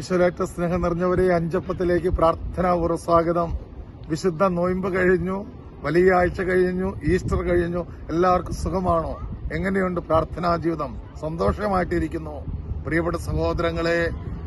ഈശ്വരേറ്റ സ്നേഹം നിറഞ്ഞവരെ അഞ്ചപ്പത്തിലേക്ക് പ്രാർത്ഥനാപൂർവ സ്വാഗതം വിശുദ്ധ നോയിമ്പ് കഴിഞ്ഞു വലിയ ആഴ്ച കഴിഞ്ഞു ഈസ്റ്റർ കഴിഞ്ഞു. എല്ലാവർക്കും സുഖമാണോ? എങ്ങനെയുണ്ട് പ്രാർത്ഥനാ ജീവിതം? സന്തോഷമായിട്ടിരിക്കുന്നു. പ്രിയപ്പെട്ട സഹോദരങ്ങളെ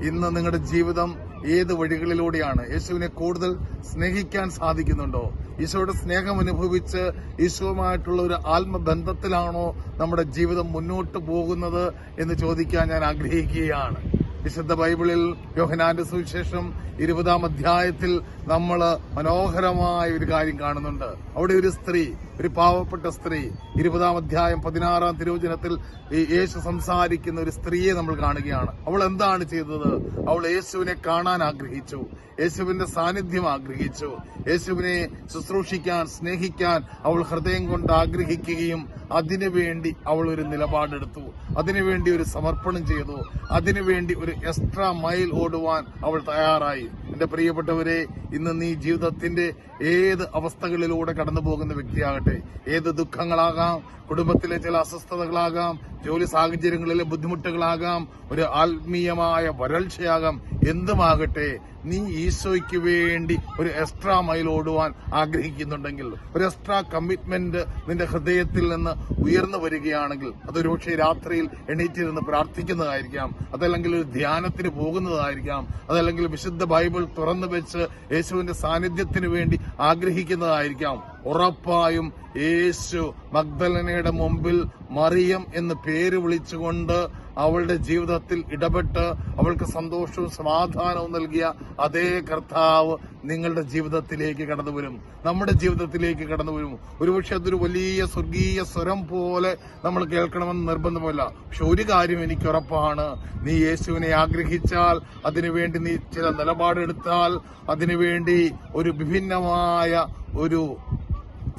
ഇന്ന് നിങ്ങളുടെ ജീവിതം ഏത് വഴികളിലൂടെയാണ്? യേശുവിനെ കൂടുതൽ സ്നേഹിക്കാൻ സാധിക്കുന്നുണ്ടോ? ഈശോയുടെ സ്നേഹം അനുഭവിച്ച് ഈശോയുമായിട്ടുള്ള ഒരു ആത്മബന്ധത്തിലാണോ നമ്മുടെ ജീവിതം മുന്നോട്ട് പോകുന്നത് എന്ന് ചോദിക്കാൻ ഞാൻ ആഗ്രഹിക്കുകയാണ്. വിശുദ്ധ ബൈബിളിൽ യോഹനാന്റെ സുവിശേഷം ഇരുപതാം അധ്യായത്തിൽ നമ്മൾ മനോഹരമായ ഒരു കാര്യം കാണുന്നുണ്ട്. അവിടെ ഒരു സ്ത്രീ ഒരു പാവപ്പെട്ട സ്ത്രീ ഇരുപതാം അധ്യായം പതിനാറാം തിരുവചനത്തിൽ ഈ യേശു സംസാരിക്കുന്ന ഒരു സ്ത്രീയെ നമ്മൾ കാണുകയാണ്. അവൾ എന്താണ് ചെയ്തത്? അവൾ യേശുവിനെ കാണാൻ ആഗ്രഹിച്ചു. യേശുവിന്റെ സാന്നിധ്യം ആഗ്രഹിച്ചു. യേശുവിനെ ശുശ്രൂഷിക്കാൻ സ്നേഹിക്കാൻ അവൾ ഹൃദയം കൊണ്ട് ആഗ്രഹിക്കുകയും അതിനുവേണ്ടി അവൾ ഒരു നിലപാടെടുത്തു. അതിനുവേണ്ടി ഒരു സമർപ്പണം ചെയ്തു. അതിനുവേണ്ടി ഒരു എക്സ്ട്രാ മൈൽ ഓടുവാൻ അവൾ തയ്യാറായി. എന്റെ പ്രിയപ്പെട്ടവരെ ഇന്ന് നീ ജീവിതത്തിന്റെ ഏത് അവസ്ഥകളിലൂടെ കടന്നു പോകുന്ന വ്യക്തിയാകട്ടെ ഏത് ദുഃഖങ്ങളാകാം കുടുംബത്തിലെ ചില അസ്വസ്ഥതകളാകാം ജോലി സാഹചര്യങ്ങളിലെ ബുദ്ധിമുട്ടുകളാകാം ഒരു ആത്മീയമായ വരൾച്ചയാകാം. എന്തുമാകട്ടെ നീ ഈശോയ്ക്ക് വേണ്ടി ഒരു എക്സ്ട്രാ മൈൽ ഓടുവാൻ ആഗ്രഹിക്കുന്നുണ്ടെങ്കിൽ ഒരു എക്സ്ട്രാ കമ്മിറ്റ്മെന്റ് നിന്റെ ഹൃദയത്തിൽ നിന്ന് ഉയർന്നു വരികയാണെങ്കിൽ അതൊരു പക്ഷേ രാത്രിയിൽ എണീറ്റിരുന്ന് പ്രാർത്ഥിക്കുന്നതായിരിക്കാം. അതല്ലെങ്കിൽ ഒരു ധ്യാനത്തിന് പോകുന്നതായിരിക്കാം. അതല്ലെങ്കിൽ വിശുദ്ധ ബൈബിൾ തുറന്നു വെച്ച് യേശുവിന്റെ സാന്നിധ്യത്തിന് വേണ്ടി ആഗ്രഹിക്കുന്നതായിരിക്കാം. ഉറപ്പായും യേശു മഗ്ദലനയുടെ മുമ്പിൽ മറിയം എന്ന് പേര് വിളിച്ചുകൊണ്ട് അവളുടെ ജീവിതത്തിൽ ഇടപെട്ട് അവൾക്ക് സന്തോഷവും സമാധാനവും നൽകിയ അതേ കർത്താവ് നിങ്ങളുടെ ജീവിതത്തിലേക്ക് കടന്നു വരും. നമ്മുടെ ജീവിതത്തിലേക്ക് കടന്നു വരും. ഒരുപക്ഷെ അതൊരു വലിയ സ്വർഗീയ സ്വരം പോലെ നമ്മൾ കേൾക്കണമെന്ന് നിർബന്ധമല്ല. പക്ഷെ ഒരു കാര്യം എനിക്ക് ഉറപ്പാണ്. നീ യേശുവിനെ ആഗ്രഹിച്ചാൽ അതിനുവേണ്ടി നീ ചില നിലപാടെടുത്താൽ അതിനുവേണ്ടി ഒരു വിഭിന്നമായ ഒരു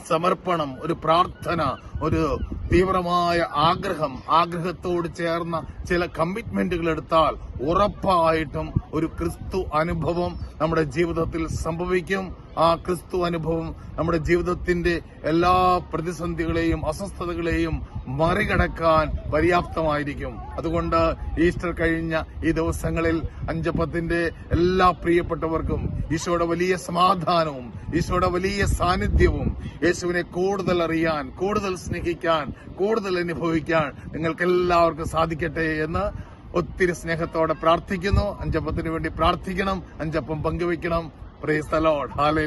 സമർപ്പണം ഒരു പ്രാർത്ഥന ഒരു തീവ്രമായ ആഗ്രഹം ആഗ്രഹത്തോട് ചേർന്ന ചില കമ്മിറ്റ്മെന്റുകൾ എടുത്താൽ ഉറപ്പായിട്ടും ഒരു ക്രിസ്തു അനുഭവം നമ്മുടെ ജീവിതത്തിൽ സംഭവിക്കും. ആ ക്രിസ്തു അനുഭവം നമ്മുടെ ജീവിതത്തിന്റെ എല്ലാ പ്രതിസന്ധികളെയും അസ്വസ്ഥതകളെയും മറികടക്കാൻ പര്യാപ്തമായിരിക്കും. അതുകൊണ്ട് ഈസ്റ്റർ കഴിഞ്ഞ ഈ ദിവസങ്ങളിൽ അഞ്ചപ്പത്തിന്റെ എല്ലാ പ്രിയപ്പെട്ടവർക്കും ഈശോയുടെ വലിയ സമാധാനവും ഈശോയുടെ വലിയ സാന്നിധ്യവും യേശുവിനെ കൂടുതൽ അറിയാൻ കൂടുതൽ സ്നേഹിക്കാൻ കൂടുതൽ അനുഭവിക്കാൻ നിങ്ങൾക്ക് എല്ലാവർക്കും സാധിക്കട്ടെ എന്ന് ഒത്തിരി സ്നേഹത്തോടെ പ്രാർത്ഥിക്കുന്നു. അഞ്ചപ്പത്തിന് വേണ്ടി പ്രാർത്ഥിക്കണം. അഞ്ചപ്പം പങ്കുവെക്കണം പ്രേസ് ഹാലേ ഹാലേ